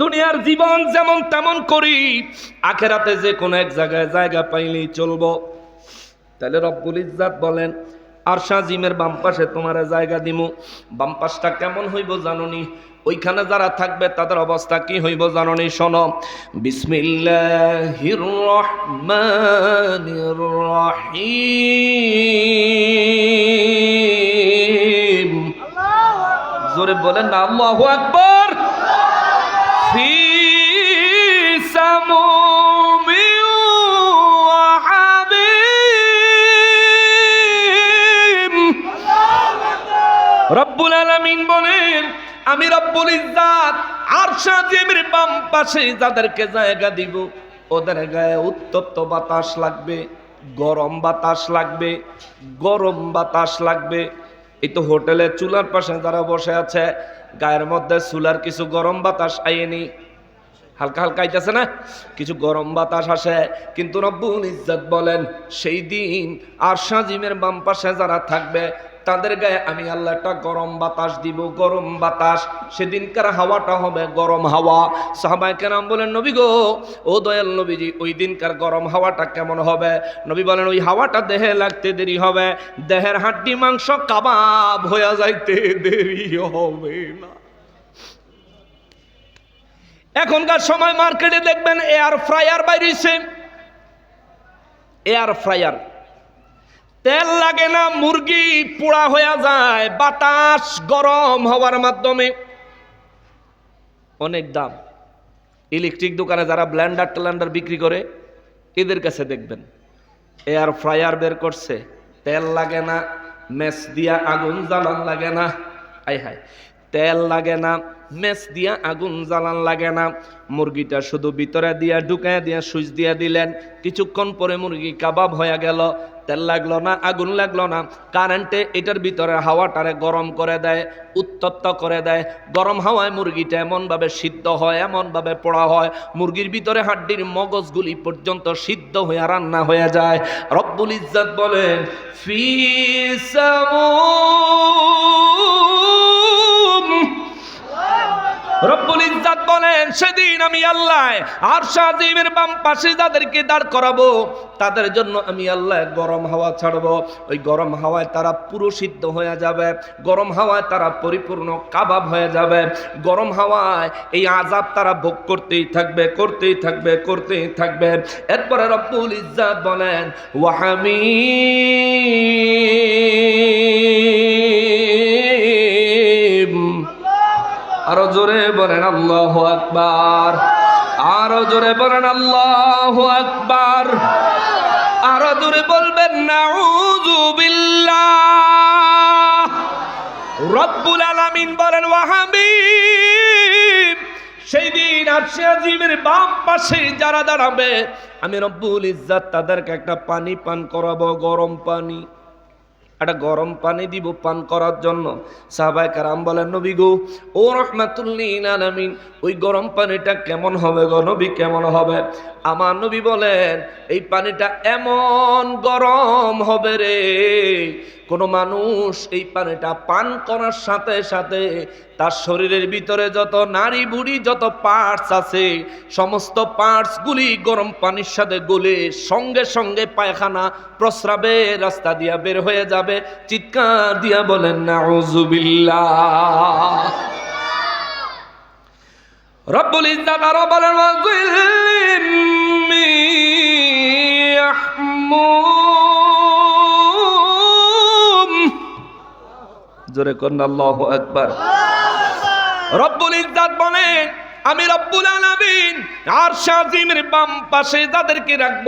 দুনিয়ার জীবন যেমন তেমন করি, আখেরাতে যে কোনো এক জায়গায় জায়গা পাইলেই চলবো। তাহলে রব্বুল ইজ্জাত বলেন, আর জিমের বাম পাশে তোমার জায়গা দিমু। বাম পাশটা কেমন হইব জাননি? ওইখানে যারা থাকবে তাদের অবস্থা কি হইব জাননি? শোনো, বিসমিল্লাহির জোরে বলেন, আল্লাহু আকবার। রব্বুল আলামিন বলেন, আমি রব্বুল ইজ্জাত আরশা জিমের বাম পাশে যাদেরকে জায়গা দিব, ওদের গায়ে উত্তপ্ত বাতাস লাগবে, গরম বাতাস লাগবে, গরম বাতাস লাগবে। এই তো হোটেলে চুলার পাশে যারা বসে আছে, গায়ের মধ্যে চুলার কিছু গরম বাতাস আইনি হালকা হালকা আইতেছে না? কিছু গরম বাতাস আসে। কিন্তু রব্বুল ইজ্জত বলেন, সেই দিন আর সাজিমের বাম পাশে যারা থাকবে তাদের গায়ে আমি আল্লাহ একটা গরম বাতাস দিব, গরম বাতাস। সেদিনকার হাওয়াটা হবে গরম হাওয়া। সাহাবাই কেরাম বলেন, নবী গো, ও দয়াল নবীজি, ওই দিনকার গরম হাওয়াটা কেমন হবে? নবী বলেন, ওই হাওয়াটা দেহে লাগতে দেরি হবে। দেহের হাড্ডি, মাংস, কাবাব হয়ে যাইতে দেরি হবে না। এখনকার সময় মার্কেটে দেখবেন এয়ার ফ্রায়ার বাইরেছে। এয়ার ফ্রায়ার তেল লাগে না, মুরগি পোড়া হয়ে যায়, বাতাস গরম হওয়ার মাধ্যমে। অনেক দাম। ইলেকট্রিক দোকানে যারা ব্ল্যান্ডার ট্যান্ডার বিক্রি করে, এদের কাছে দেখবেন। এয়ার ফ্রায়ার বের করছে, তেল লাগে না, মেস দিয়া আগুন জ্বালান লাগে না। আই হায়। তেল লাগে না মেস দিয়া আগুন জ্বালান লাগে না। মুরগিটা শুধু ভিতরে দিয়া ঢুকায় দিয়া সুইচ দিয়া দিলেন। কিছুক্ষণ পরে মুরগি কাবাব হয়ে গেল। তেল লাগল না, আগুন লাগল না। কারেন্টে এটার ভিতরে হাওয়াটারে গরম করে দেয়, উত্তপ্ত করে দেয়। গরম হাওয়ায় মুরগিটা এমনভাবে সিদ্ধ হয়, এমনভাবে পোড়া হয়। মুরগির ভিতরে হাড্ডির মগজগুলি পর্যন্ত সিদ্ধ হয়ে রান্না হয়ে যায়। রব্বুল ইজ্জত বলেন, ফি রব্বুল ইজ্জাত বলেন, সেদিন আমি আল্লাহ আর সাজিমের বাম পাশে যাদেরকে দাঁড় করাবো, তাদের জন্য আমি আল্লাহ গরম হাওয়া ছাড়বো। ওই গরম হাওয়ায় তারা পুরো সিদ্ধ হয়ে যাবে, গরম হাওয়ায় তারা পরিপূর্ণ কাবাব হয়ে যাবে, গরম হাওয়ায় এই আজাব তারা ভোগ করতেই থাকবে করতেই থাকবে করতেই থাকবে। এরপরে রব্বুল ইজ্জাত বলেন ওয়াহামিম আরও জোরে বলেন আল্লাহ আকবার। আরও জোরে বলেন আল্লাহ আকবার। আরও জোরে বলবেন, নাউযু বিল্লাহ। রব্বুল আলামিন বলেন, ওয়াহাবিব, সেই দিন আরশে আজিমের বাম পাশে যারা দাঁড়াবে, আমি রব্বুল ইজ্জাত তাদেরকে একটা পানি পান করাবো, গরম পানি। একটা গরম পানি দিব পান করার জন্য। সাহাবাই কারাম বলেন, নবী গো, ও রহমাতুল্লিন আলামিন, ওই গরম পানিটা কেমন হবে গো নবী, কেমন হবে? আমার নবী বলেন, এই পানিটা এমন গরম হবে রে কোনো মানুষ এই পানিটা পান করার সাথে সাথে তার শরীরের ভিতরে যত নারী বুড়ি যত পার্টস আছে, সমস্ত পার্টসগুলি গরম পানির সাথে গলে সঙ্গে সঙ্গে পায়খানা প্রস্রাবে, রাস্তা দিয়া বের হয়ে যাবে। চিৎকার দিয়া বলেন না রব্বুল ইজ্জাত আরও বলেন জোরে কন্যা আল্লাহ একবার রব্বুল ইজ্জাত বলেন, আমি রব্বুল আলামিন আর শাজিমের বাম পাশে যাদেরকে রাখব,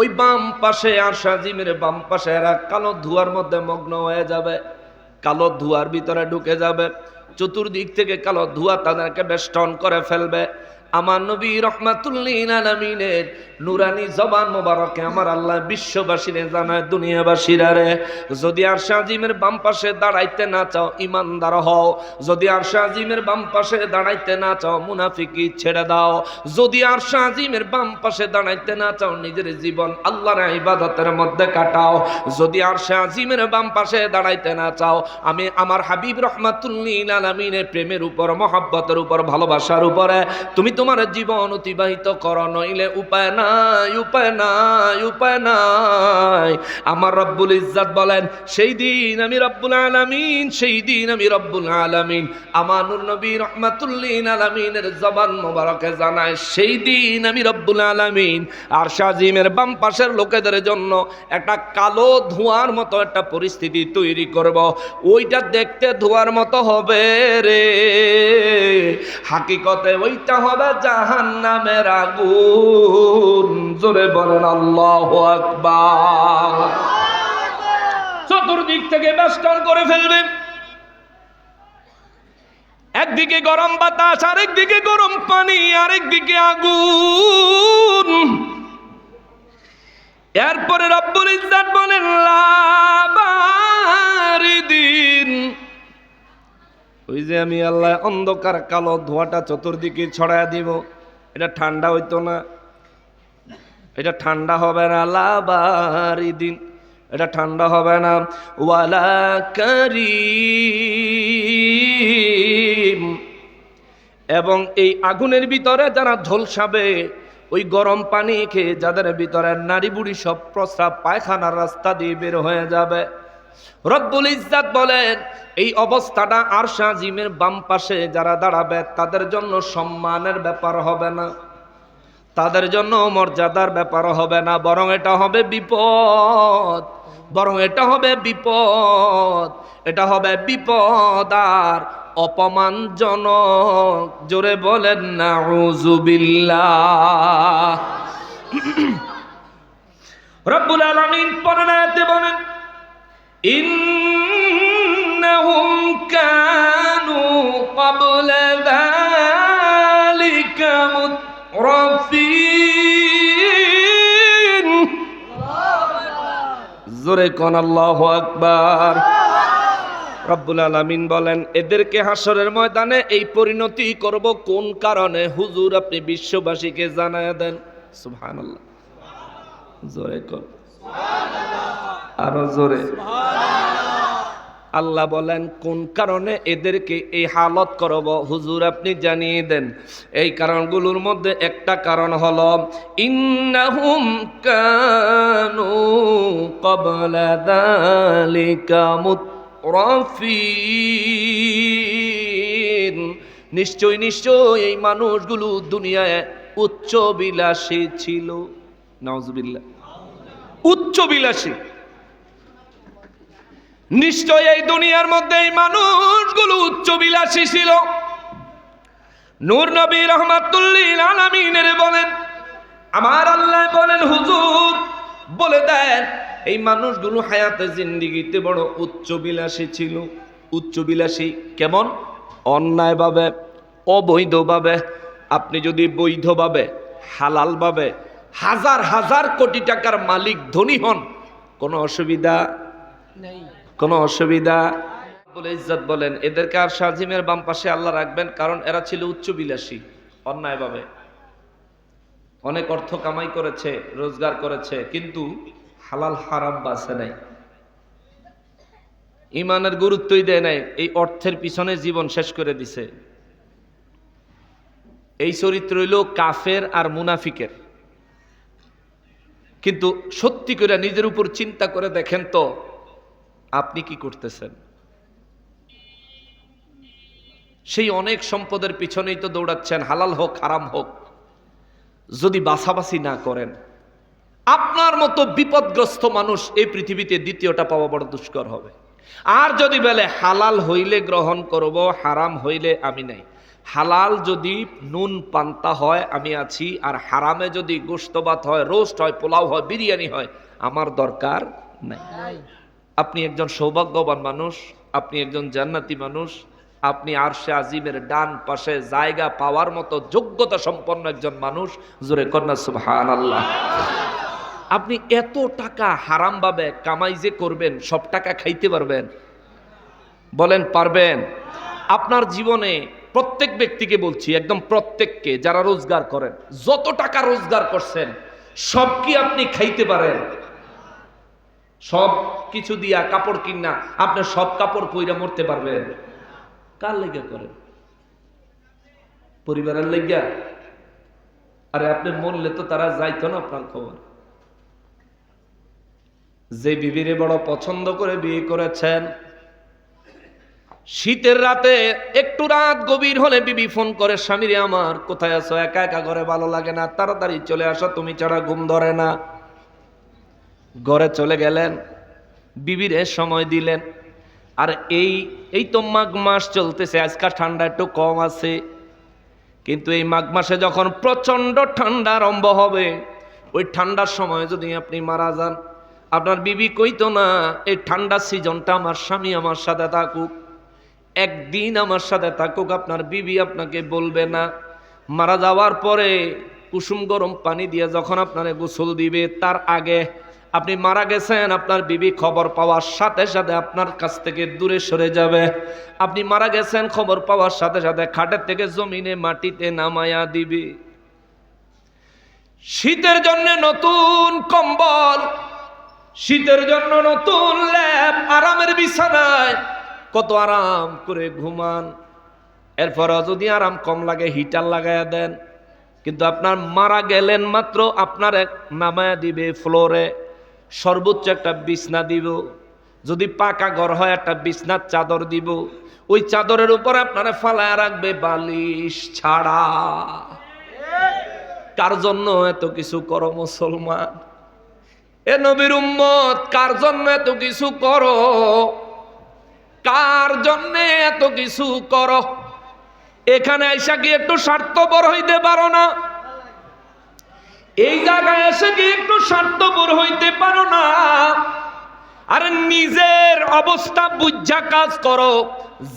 ওই বাম পাশে আর শাজিমের বাম পাশে এরা কালো ধোয়ার মধ্যে মগ্ন হয়ে যাবে, কালো ধোয়ার ভিতরে ঢুকে যাবে, চতুর্দিক থেকে কালো ধোয়া তাদেরকে বেষ্টন করে ফেলবে। আমার নবী রহমাতুল্লিন আলমিনের নুরানি জবান মোবারকে আমার আল্লাহ বিশ্ববাসীরে জানায়, দুনিয়াবাসীরা রে, যদি আর শাহজিমের বাম পাশে দাঁড়াইতে না চাও, ইমানদার হও। যদি আর শাহজিমের বাম পাশে দাঁড়াইতে না চাও মুনাফিকি ছেড়ে দাও। যদি আর শাহজিমের বাম পাশে দাঁড়াইতে না চাও, নিজের জীবন আল্লাহর ইবাদতের মধ্যে কাটাও। যদি আর শাহজিমের বাম পাশে দাঁড়াইতে না চাও, আমি আমার হাবিব রহমাতুল্লিন আলমিনের প্রেমের উপর, মহাব্বতের উপর, ভালোবাসার উপরে, তুমি তোমার জীবন অতিবাহিত করো, নইলে উপায় নাই উপায় নাই উপায় নাই। আমার রব্বুল ইজ্জাত বলেন, সেই দিন আমি রব্বুল আলামিন, সেই দিন আমি রব্বুল আলামিন। আমার নবী রহমাতুল্লিন আলামিনের জবান মোবারকে জানায়, সেই দিন আমি রব্বুল আলামিন। আর শাজিমের বাম পাশের লোকেদের জন্য একটা কালো ধোঁয়ার মতো একটা পরিস্থিতি তৈরি করব। ওইটা দেখতে ধোঁয়ার মতো হবে রে। হাকিকতে ওইটা হবে জাহান নামের আগুন। জোরে বলেন, আল্লাহ আকবার। চতুর্দিক থেকে বেষ্টন করে ফেলবে একদিকে গরম বাতাস, আরেকদিকে গরম পানি, আরেকদিকে আগুন। এরপরে রব্বুল ইজ্জাত বলেন, লাবারিদিন। ওই যে আমি আল্লাহ অন্ধকার কালো ধোঁয়াটা চতুর্দিকে ছড়ায় দিব, এটা ঠান্ডা হইতো না। এটা ঠান্ডা হবে না লাবারি দিন, এটা ঠান্ডা হবে না। ওয়ালা করিম। এবং এই আগুনের ভিতরে যারা ঝলসাবে, ওই গরম পানি খেয়ে যাদের ভিতরে নারী বুড়ি সব প্রস্রাব, পায়খানার রাস্তা দিয়ে বের হয়ে যাবে। রব্বুল ইজ্জাত বলেন, এই অবস্থাটা আর জিমের বাম পাশে যারা দাঁড়াবে, তাদের জন্য সম্মানের ব্যাপার হবে না। তাদের জন্য মর্যাদার ব্যাপার হবে না, বরং এটা হবে বিপদ। বরং এটা হবে বিপদ। এটা হবে বিপদ আর অপমানজনক। জোরে বলেন না রব্বুল আলামিন পরনাতে বলেন إنهم كانوا قبل ذلك مترفين জোরে কোন আল্লাহ আকবার রব্বুল আলামিন বলেন এদেরকে হাসরের ময়দানে এই পরিণতি করব কোন কারণে হুজুর আপনি বিশ্ববাসীকে জানায় দেন সুবহানাল্লাহ জোরে কর আরও জোরে। আল্লাহ বলেন, কোন কারণে এদেরকে এই হালত করব? হুজুর, আপনি জানিয়ে দেন। এই কারণগুলোর মধ্যে একটা কারণ হলো, ইন্নাহুম কানু মুতরাফিন। নিশ্চয় নিশ্চয় এই মানুষগুলো দুনিয়ায় উচ্চ বিলাসী ছিল। নাউজুবিল্লাহ। উচ্চ বিলাসী নিশ্চয় এই দুনিয়ার মধ্যে এই মানুষগুলো উচ্চ বিলাসী ছিল। নূর নবী রহমাতুল্লিল আলামিনের বলেন, আমার আল্লাহ বলেন, হুজুর, বলে দেন, এই মানুষগুলো হায়াতে জিন্দিগিতে বড় উচ্চ বিলাসী ছিল। উচ্চ বিলাসী কেমন? অন্যায়ভাবে, অবৈধভাবে, আপনি যদি বৈধভাবে, হালালভাবে হাজার হাজার কোটি টাকার মালিক ধনী হন, কোনো অসুবিধা কোনো অসুবিধা? ইজ্জত বলেন, এদেরকে আর শাহজিমের বাম পাশে আল্লাহ রাখবেন, কারণ এরা ছিল উচ্চ বিলাসী, অন্যায়ভাবে। অনেক অর্থ কামাই করেছে, রোজগার করেছে, কিন্তু হালাল হারাম বাসে নাই। ইমানের গুরুত্বই দেয় নাই, এই অর্থের পিছনে জীবন শেষ করে দিছে। এই চরিত্র হইল কাফের আর মুনাফিকের। কিন্তু সত্যি করে নিজের উপর চিন্তা করে দেখেন তো আপনি কি করতেছেন? সেই অনেক সম্পদের পিছনেই তো দৌড়াচ্ছেন, হালাল হোক, হারাম হোক। যদি বাছাবাছি না করেন, আপনার মতো বিপদগ্রস্ত মানুষ এই পৃথিবীতে দ্বিতীয়টা পাওয়া বড় দুষ্কর হবে। আর যদি বলে, হালাল হইলে গ্রহণ করব, হারাম হইলে আমি নাই। হালাল যদি নুন পান্তা হয়, আমি আছি। আর হারামে যদি গোস্তবাত হয়, রোস্ট হয়, পোলাও হয়, বিরিয়ানি হয়, আমার দরকার নাই। আপনি একজন সৌভাগ্যবান মানুষ, আপনি একজন জান্নাতি মানুষ, আপনি আরশে আজিমের ডান পাশে জায়গা পাওয়ার মতো যোগ্যতা সম্পন্ন একজন মানুষ, জোরে কন্যা আল্লাহ আপনি এত টাকা হারামভাবে কামাই যে করবেন, সব টাকা খাইতে পারবেন। বলেন, পারবেন। আপনার জীবনে প্রত্যেক ব্যক্তিকে বলছি, একদম প্রত্যেককে, যারা রোজগার করেন, যত টাকা রোজগার করছেন, সব কি আপনি খাইতে পারেন? সব কিছু দিয়া কাপড় কিনা, আপনি সব কাপড় পইরা মরতে পারবেন। কার লেগে করেন পরিবারের লেগা? আরে আপনি মরলে তো তারা যাইতো না, আপনার খবর। যে বিবিরে বড় পছন্দ করে বিয়ে করেছেন, শীতের রাতে একটু রাত গভীর হলে বিবি ফোন করে, স্বামীরে আমার, কোথায় আছো? একা একা ঘরে ভালো লাগে না, তাড়াতাড়ি চলে আসো, তুমি ছাড়া ঘুম ধরে না। ঘরে চলে গেলেন, বিবিরে সময় দিলেন। আর এই এই তো মাঘ মাস চলতেছে আজকাল ঠান্ডা একটু কম আছে। কিন্তু এই মাঘ মাসে যখন প্রচণ্ড ঠান্ডা আরম্ভ হবে, ওই ঠান্ডার সময় যদি আপনি মারা যান, আপনার বিবি কইতো না, এই ঠান্ডা সিজনটা আমার স্বামী আমার সাথে থাকুক। একদিন আমার সাথে থাকুক, আপনার বিবি আপনাকে বলবে না। মারা যাওয়ার পরে কুসুম গরম পানি দিয়ে যখন আপনারে গোসল দিবে, তার আগে আপনি মারা গেছেন, আপনার বিবি খবর পাওয়ার সাথে সাথে আপনার কাছ থেকে দূরে সরে যাবে। আপনি মারা গেছেন, খবর পাওয়ার সাথে সাথে খাটের থেকে জমিনে মাটিতে নামায়া দিবি। শীতের জন্য নতুন কম্বল, শীতের জন্য নতুন ল্যাব, আরামের বিছানায় কত আরাম করে ঘুমান। এরপরও যদি আরাম কম লাগে, হিটার লাগাইয়া দেন। কিন্তু আপনার মারা গেলেন মাত্র আপনার এক নামায়া দিবে ফ্লোরে। সর্বোচ্চ একটা বিছনা দিব। যদি পাকা ঘর হয় একটা বিছনার চাদর দিব। ওই চাদরের উপর আপনারা ফালায় রাখবে বালিশ ছাড়া। কার জন্য এত কিছু করো মুসলমান? এ নবীর উম্মত, কার জন্য এত কিছু করো? কার জন্য এত কিছু করো? এখানে আইসা কি একটু স্বার্থপর হইতে পারো না? এই জায়গায় এসে কি একটু স্বার্থপর হইতে পারো না? আরে নিজের অবস্থা বুঝা কাজ করো।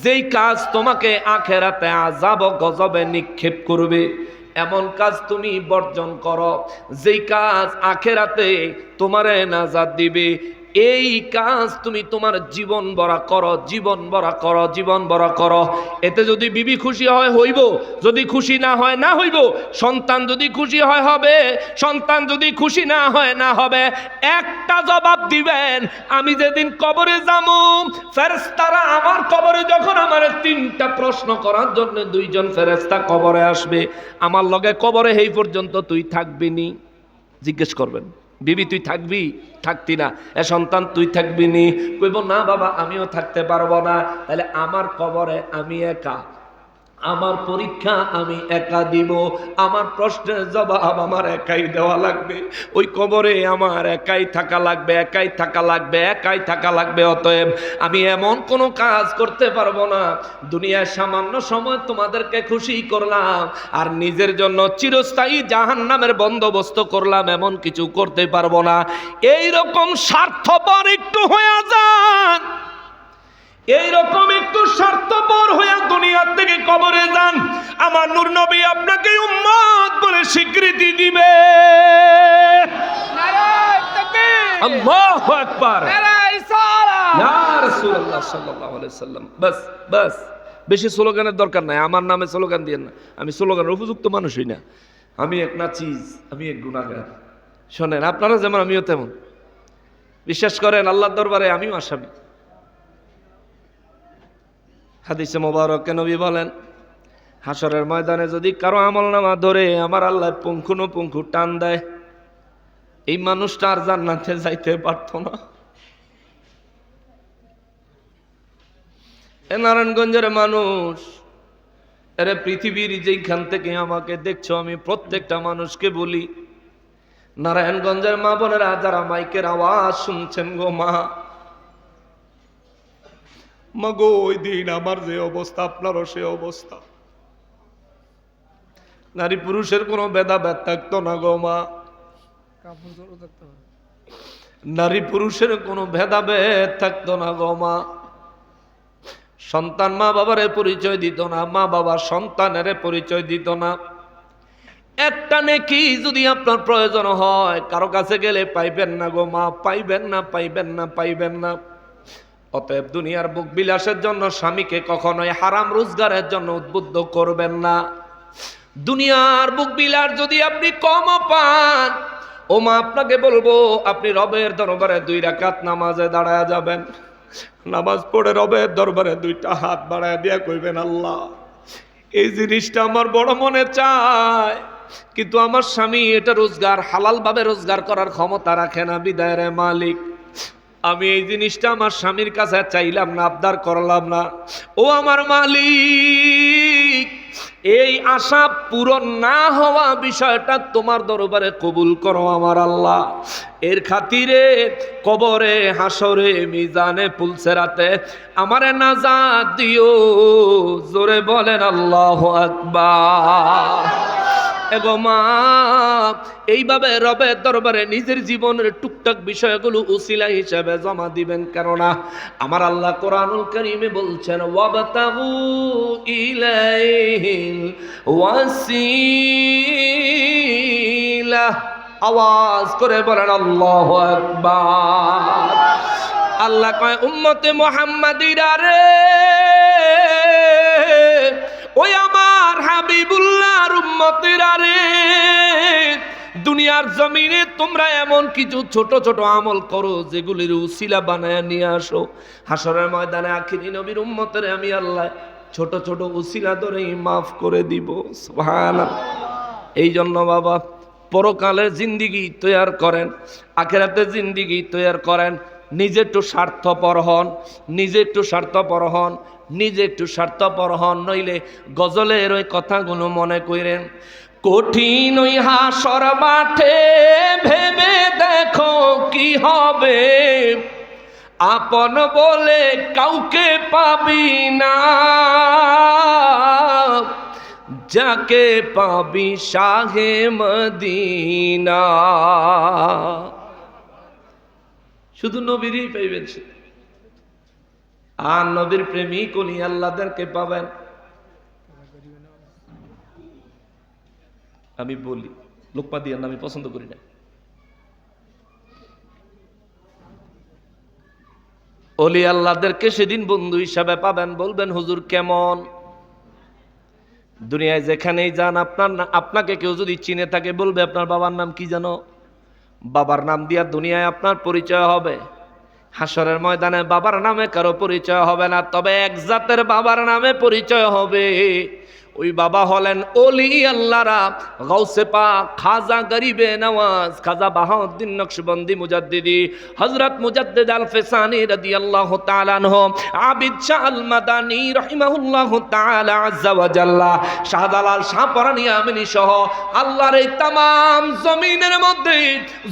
যেই কাজ তোমাকে আখেরাতে আজাব গজবে নিক্ষেপ করবে, এমন কাজ তুমি বর্জন করো। যেই কাজ আখেরাতে তোমারে নাজাদ দিবে এই কাজ তুমি তোমার জীবন বড়া করো, জীবন বড়া করো, জীবন বড়া করো। এতে যদি বিবি খুশি হয়, হইব। যদি খুশি না হয়, না হইব। সন্তান যদি খুশি হয়, হবে। সন্তান যদি খুশি না হয়, না হবে। একটা জবাব দিবেন, আমি যেদিন কবরে যাব ফেরেস্তারা আমার কবরে যখন আমার তিনটা প্রশ্ন করার জন্য দুইজন ফেরেস্তা কবরে আসবে, আমার লগে কবরে এই পর্যন্ত তুই থাকবি নি। জিজ্ঞেস করবেন। বিবি, তুই থাকবি? থাকতি না। এ সন্তান, তুই থাকবি নি? কইব, না বাবা, আমিও থাকতে পারব না। তাহলে আমার কবরে আমি একা। আমার পরীক্ষা আমি একা দিব। আমার প্রশ্নের জবাব আমার একাই দেওয়া লাগবে। ওই কবরে আমার একাই থাকা লাগবে, একাই থাকা লাগবে, একাই থাকা লাগবে। অতএব আমি এমন কোনো কাজ করতে পারব না। দুনিয়ার সামান্য সময় তোমাদেরকে খুশি করলাম আর নিজের জন্য চিরস্থায়ী জাহান নামের বন্দোবস্ত করলাম, এমন কিছু করতে পারব না। এই রকম স্বার্থপর একটু হয়ে যান এইরকম একটু স্বার্থপর হয়ে দুনিয়ার থেকে কবরে যান। আমার নূর নবী আপনাকে উম্মত বলে স্বীকৃতি দিবে। আল্লাহু আকবার। বাস বাস। বেশি স্লোগানের দরকার নাই। আমার নামে স্লোগান দিয়েন না। আমি স্লোগানের উপযুক্ত মানুষই না। আমি এক নাচিজ আমি এক গুণাগার শোনেন আপনারা যেমন আমিও তেমন। বিশ্বাস করেন আল্লাহর দরবারে আমিও আসামি। হাদিসে মোবারক নবী বলেন হাসরের ময়দানে যদি কারও আমল নামা ধরে আমার আল্লাহ পুঙ্খুনো পুঙ্খু টান দেয়, এই মানুষটা আর জান্নাতে যাইতে পারতো না। এ নারায়ণগঞ্জের মানুষ, এরে পৃথিবীর যেইখান থেকে আমাকে দেখছ, আমি প্রত্যেকটা মানুষকে বলি, নারায়ণগঞ্জের মা বোনেরা যারা মাইকের আওয়াজ শুনছেন গো মা মাগো ওই দিন আমার যে অবস্থা আপনারও সে অবস্থা। নারী পুরুষের কোনো ভেদাভেদ থাকতো না গো মা। নারী পুরুষের কোনো ভেদাভেদ থাকতো না গো মা। সন্তান মা বাবারে পরিচয় দিত না মা বাবা সন্তানের পরিচয় দিত না। একটা নেকি যদি আপনার প্রয়োজন হয় কারও কাছে গেলে পাইবেন না গো মা পাইবেন না পাইবেন না পাইবেন না। অতএব দুনিয়ার বুক বিলাসের জন্য স্বামীকে কখনোই হারাম রোজগারের জন্য উদ্বুদ্ধ করবেন না। দুনিয়ার বুক বিলাস যদি আপনি কম পান, ও মা, আপনাকে বলব, আপনি রবের দরবারে দুই রাকাত নামাজে দাঁড়ায় যাবেন। নামাজ পড়ে রবের দরবারে দুইটা হাত বাড়ায় দিয়া কইবেন, আল্লাহ, এই জিনিসটা আমার বড় মনে চায়, কিন্তু আমার স্বামী এটা রোজগার হালালভাবে রোজগার করার ক্ষমতা রাখে না, বিদায় রে মালিক। আমি এই জিনিসটা আমার স্বামীর কাছে চাইলাম না, আবদার করলাম না। ও আমার মালিক, এই আশা পূরণ না হওয়া বিষয়টা তোমার দরবারে কবুল করো আমার আল্লাহ। এর খাতিরে কবরে হাসরে মিজানে, পুলসেরাতে আমারে নাজাত দিও, জোরে বলেন আল্লাহ আকবার। এগো মা, এইভাবে রবের দরবারে নিজের জীবনের টুকটাক বিষয়গুলো উসিলা হিসেবে জমা দিবেন কেননা আমার আল্লাহ কোরআনুল করিমে বলছেন ওয়াবতাহু ইলাইহিল ওয়াসিলা। আওয়াজ করে বলেন, আল্লাহু আকবার। আল্লাহ কয়, উম্মতে মোহাম্মদিরা রে উম্মতেরা দুনিয়ার জমিনে তোমরা এমন কিছু ছোট ছোট আমল করো, যেগুলির উসিলা বানায় নিয়ে আসো। হাসরের ময়দানে আখিরি নবীর উম্মতের আমি আল্লাহ ছোট ছোট উসিলা ধরেই মাফ করে দিব। এই জন্য বাবা, পরকালের জিন্দিগি তৈয়ার করেন, আখেরাতের জিন্দিগি তৈয়ার করেন। নিজে একটু স্বার্থপর হন, নিজে একটু স্বার্থপর হন। নিজে একটু স্বার্থপর হন, নইলে গজলের ওই কথাগুলো মনে করেন কঠিন ওই হাসর মাঠে ভেবে দেখো কি হবে। আপন বলে কাউকে পাবি না। যাকে পাবি শাহে মদিনা। শুধু নবীরই পাইবেন সে। আর নবীর প্রেমিক উনি আল্লাহদেরকে পাবেন। আমি বলি লোকপা দিয়ে আমি পছন্দ করি না। অলি আল্লাহদেরকে সেদিন বন্ধু হিসাবে পাবেন, বলবেন, হুজুর, কেমন? দুনিয়ায় যেখানেই যান, আপনার আপনাকে কেউ যদি চিনে থাকে, বলবে, আপনার বাবার নাম কি জানো বাবার নাম দিয়া দুনিয়ায় আপনার পরিচয় হবে। হাসরের ময়দানে বাবার নামে কারও পরিচয় হবে না, তবে এক জাতের বাবার নামে পরিচয় হবে। ওই বাবা হলেন অলি আল্লাহরা গৌসে পাক, খাজা গরিবে নওয়াজ, খাজা বাহাউদ্দিন নকশবন্দি মুজাদ্দিদি, হযরত মুজাদ্দিদ আল ফিসানি রাদিয়াল্লাহু তাআলা আনহু, আবিদ শাহ আল মাদানী আজ্জা ওয়া জাল্লা, শাহজালাল শাহপরানী আমিনী সহ আল্লাহর এই তামাম জমিনের মধ্যে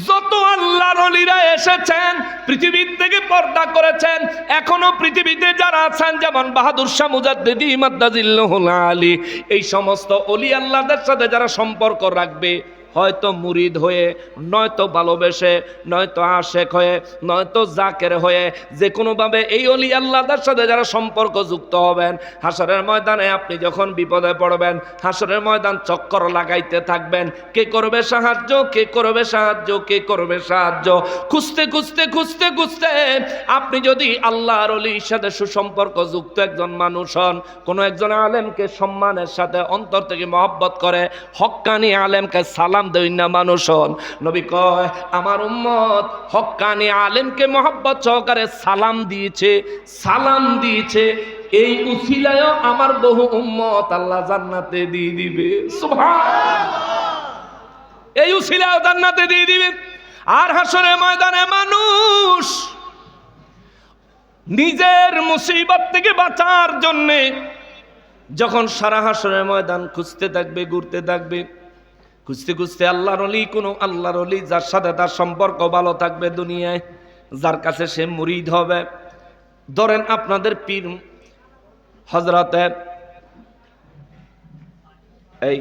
যত আল্লাহর অলিরা এসেছেন, পৃথিবীর থেকে পর্দা করেছেন, এখনও পৃথিবীতে যারা আছেন, যেমন বাহাদুর শাহ মুজাদ্দিদি, মাদ্দাজিল্লাহুল আলী এই সমস্ত অলি আল্লাহদের সাথে যারা সম্পর্ক রাখবে হয়তো মুরিদ হয়ে, নয়তো ভালোবেসে, নয়তো আশেক হয়ে, নয়তো জাকের হয়ে, যে কোনোভাবে এই অলি আল্লাহদের সাথে যারা সম্পর্ক যুক্ত হবেন, হাসরের ময়দানে আপনি যখন বিপদে পড়বেন, হাসরের ময়দান চক্কর লাগাইতে থাকবেন, কে করবে সাহায্য, কে করবে সাহায্য, কে করবে সাহায্য? খুঁজতে খুঁজতে খুঁজতে খুঁজতে আপনি যদি আল্লাহর অলির সাথে সুসম্পর্ক যুক্ত একজন মানুষ হন, কোনো একজন আলেমকে সম্মানের সাথে অন্তর থেকে মহব্বত করে হক্কানি আলেমকে সালাম দেই না মানুষ হন। নবী কয়, আমার উম্মত হক্কানি আলেমকে মহব্বত সহকারে সালাম দিয়েছে সালাম দিয়েছে। এই উসিলায়ও আমার বহু উম্মত আল্লাহ জান্নাতে দিয়ে দিবে। এই উসিলাও জান্নাতে দিয়ে দিবে। আর হাসরে ময়দানে মানুষ নিজের মুসিবত থেকে বাঁচার জন্যে যখন সারা হাসরের ময়দান খুঁজতে থাকবে, ঘুরতে থাকবে খুঁজতে খুঁজতে আল্লাহর অলি, কোনো আল্লাহর অলি যার সাথে তার সম্পর্ক ভালো থাকবে দুনিয়ায়, যার কাছে সে মুরিদ হবে। ধরেন আপনাদের পীর হজরতে এই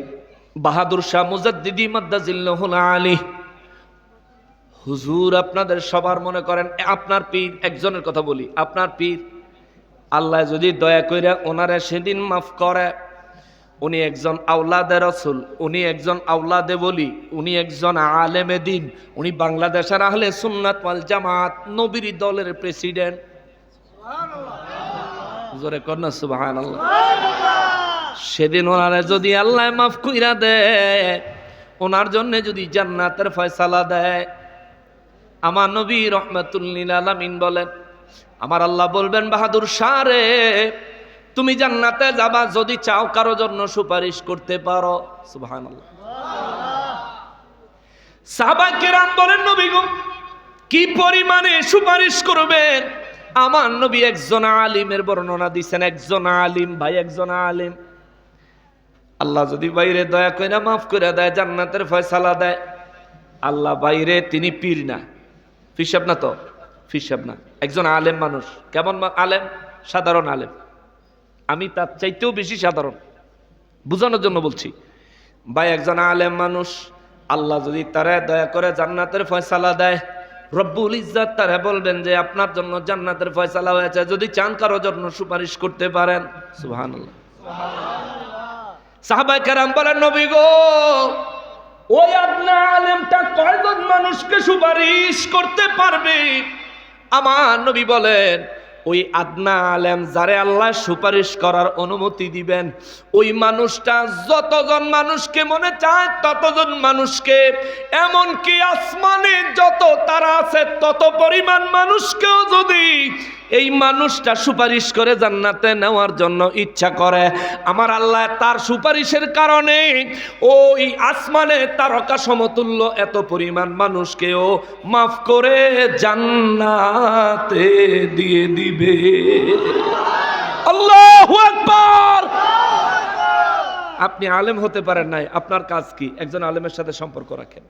বাহাদুর শাহ মুজাদ্দিদি মাদ্দাজিল্লাহুল আলী। হুজুর, আপনাদের সবার মনে করেন আপনার পীর, একজনের কথা বলি, আপনার পীর, আল্লাহ যদি দয়া কইরা ওনারে সেদিন মাফ করে উনি একজন আউলাদে রসুল, উনি একজন আউলাদে বলি উনি একজন আলেমে দিন, উনি বাংলাদেশের আহলে সুন্নাত ওয়াল জামাত নবীর দলের প্রেসিডেন্ট। জোরে কর না সুবাহান সেদিন ওনারে যদি আল্লাহ মাফ কইরা দেয়, ওনার জন্য যদি জান্নাতের ফয়সালা দেয়, আমার নবী রহমাতুল্লিল আলামিন বলেন, আমার আল্লাহ বলবেন বাহাদুর সারে তুমি জান্নাতে যাবা যদি চাও কারও জন্য সুপারিশ করতে পারো। বলেন, নবী কি পরিমাণে সুপারিশ করবেন আমার নবী একজন আলিমের বর্ণনা দিছেন, একজন আলিম ভাই, একজন আলিম। আল্লাহ যদি বাইরে দয়া করে মাফ করে দেয়, জান্নাতের ফয়সালা দেয়, আল্লাহ বাইরে তিনি পীর না। ফিসাব না তো? ফিসাব না। একজন আলেম মানুষ। কেমন আলেম? সাধারণ আলেম। আমি তার চাইতেও বেশি সাধারণ। বোঝানোর জন্য বলছি, ভাই, একজন আলেম মানুষ, আল্লাহ যদি তারা দয়া করে জান্নাতের ফয়সালা দেয়, রব্বুল ইজ্জাত তারা বলবেন যে আপনার জন্য জান্নাতের ফয়সালা হয়েছে, যদি চান কারও জন্য সুপারিশ করতে পারেন। সুবহানাল্লাহ। সাহাবাই কারাম বলেন, নবী গো, ওই আপনা আলেমটা কয়জন মানুষকে সুপারিশ করতে পারবে? আমার নবী বলেন ওই আদনা আলেম যারে আল্লাহ সুপারিশ করার অনুমতি দিবেন, ওই মানুষটা যতজন মানুষকে মনে চায় ততজন মানুষকে, এমনকি আসমানে যত তারা আছে তত পরিমাণ মানুষকেও যদি এই মানুষটা সুপারিশ করে জান্নাতে নেওয়ার জন্য ইচ্ছা করে। আমার আল্লাহ তার সুপারিশের কারণে ওই আসমানে তারকা সমতুল্য এত পরিমাণ মানুষকেও মাফ করে জান্নাতে দিয়ে দিবে। আল্লাহু আকবার! আপনি আলেম হতে পারেন নাই, আপনার কাজ কি? একজন আলেমের সাথে সম্পর্ক রাখেন।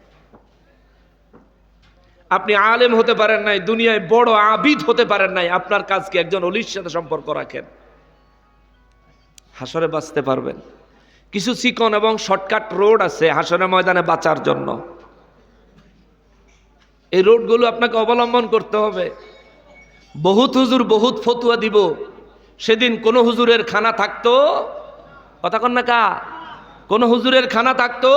আপনি আলেম হতে পারেন নাই, দুনিয়ায় বড় আবিদ হতে পারেন নাই, আপনার কাজকে একজন অলির সাথে সম্পর্ক রাখেন। হাসরে বাঁচতে পারবেন। কিছু চিকন এবং শর্টকাট রোড আছে হাসরে ময়দানে বাঁচার জন্য। এই রোডগুলো আপনাকে অবলম্বন করতে হবে। বহুত হুজুর বহুত ফতুয়া দিব। সেদিন কোন হুজুরের খানা থাকতো? কথা কন না কা? কোন হুজুরের খানা থাকতো?